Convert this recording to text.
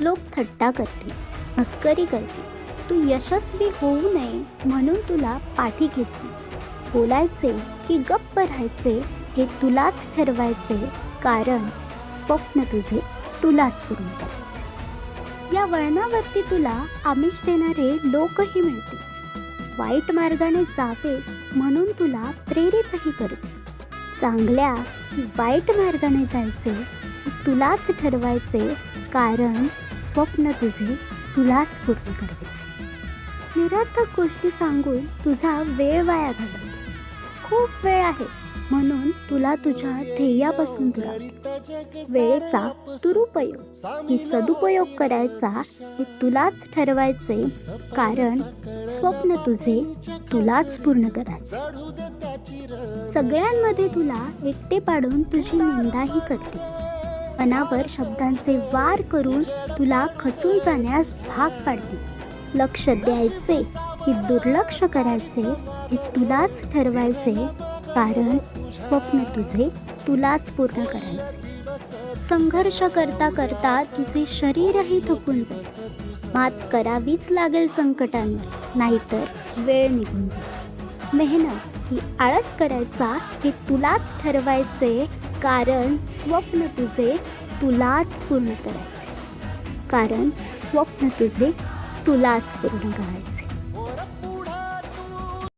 लोक थट्टा करतील मस्करी करतील. तू यशस्वी होऊ नये म्हणून तुला पाठी खेचली बोलायचे की गप्प राहायचे हे तुलाच ठरवायचे कारण स्वप्न तुझे तुलाच पूर्ण करायचे या वळणावरती तुला आमिष देणारे लोकही मिळतील. वाईट मार्गाने जावेस म्हणून तुला प्रेरितही करते चांगल्या वाईट मार्गाने जायचे तुलाच ठरवायचे कारण स्वप्न तुझे तुलाच पूर्ण करायचे. निरर्थक गोष्टी सांगून तुझा वेळ वाया घालवते खूप वेळ आहे म्हणून तुला तुझ्या ध्येयापासून दुरावते वेळेचा दुरुपयोग की सदुपयोग करायचा हे तुलाच ठरवायचे कारण स्वप्न तुझे तुलाच पूर्ण करायचे. सगळ्यांमध्ये तुला एकटे पाडून तुझी निंदाही करते. मनावर शब्दांचे वार करून तुला खचून जाण्यास भाग पाडते. लक्ष द्यायचे की दुर्लक्ष करायचे हे तुलाच ठरवायचे कारण स्वप्न तुझे तुलाच पूर्ण करायचे. संघर्ष करता करता तुझे शरीरही थकून जाईल. मात करावीच लागेल संकटांवर नाहीतर वेळ निघून जाईल. मेहनत ही आळस करायचा हे तुलाच ठरवायचे कारण स्वप्न तुझे तुलाच पूर्ण करायचे. कारण स्वप्न तुझे तुलाच पूर्ण करायचे.